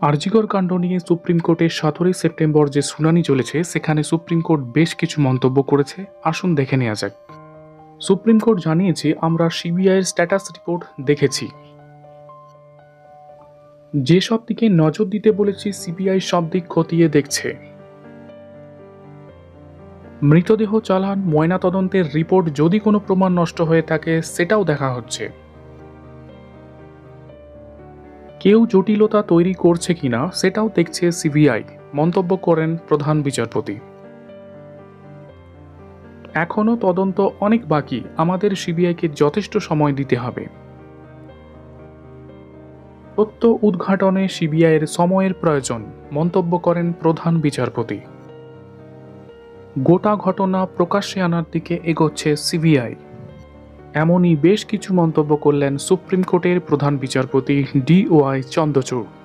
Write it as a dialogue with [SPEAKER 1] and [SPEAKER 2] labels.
[SPEAKER 1] আরজিকর কাণ্ড নিয়ে সুপ্রিম কোর্টে সতেরোই সেপ্টেম্বর যে শুনানি চলেছে, সেখানে সুপ্রিম কোর্ট বেশ কিছু মন্তব্য করেছে। আসুন দেখে নেওয়া যাক। সুপ্রিম কোর্ট জানিয়েছে, আমরা সিবিআইয়ের স্ট্যাটাস রিপোর্ট দেখেছি। যেসব দিকে নজর দিতে বলেছি, সিবিআই সব দিক খতিয়ে দেখছে। মৃতদেহ চালান, ময়নাতদন্তের রিপোর্ট যদি কোনো প্রমাণ নষ্ট হয়ে থাকে, সেটাও দেখা হচ্ছে। কেউ জটিলতা তৈরি করছে কিনা সেটাও দেখছে সিবিআই। মন্তব্য করেন প্রধান বিচারপতি। এখনও তদন্ত অনেক বাকি। আমাদের সিবিআইকে যথেষ্ট সময় দিতে হবে। সত্য উদ্ঘাটনে সিবিআইয়ের সময়ের প্রয়োজন, মন্তব্য করেন প্রধান বিচারপতি। গোটা ঘটনা প্রকাশ্যে আনার দিকে এগোচ্ছে সিবিআই। এমনই বেশ কিছু মন্তব্য করলেন সুপ্রিম কোর্টের প্রধান বিচারপতি ডিওয়াই চন্দ্রচূড়।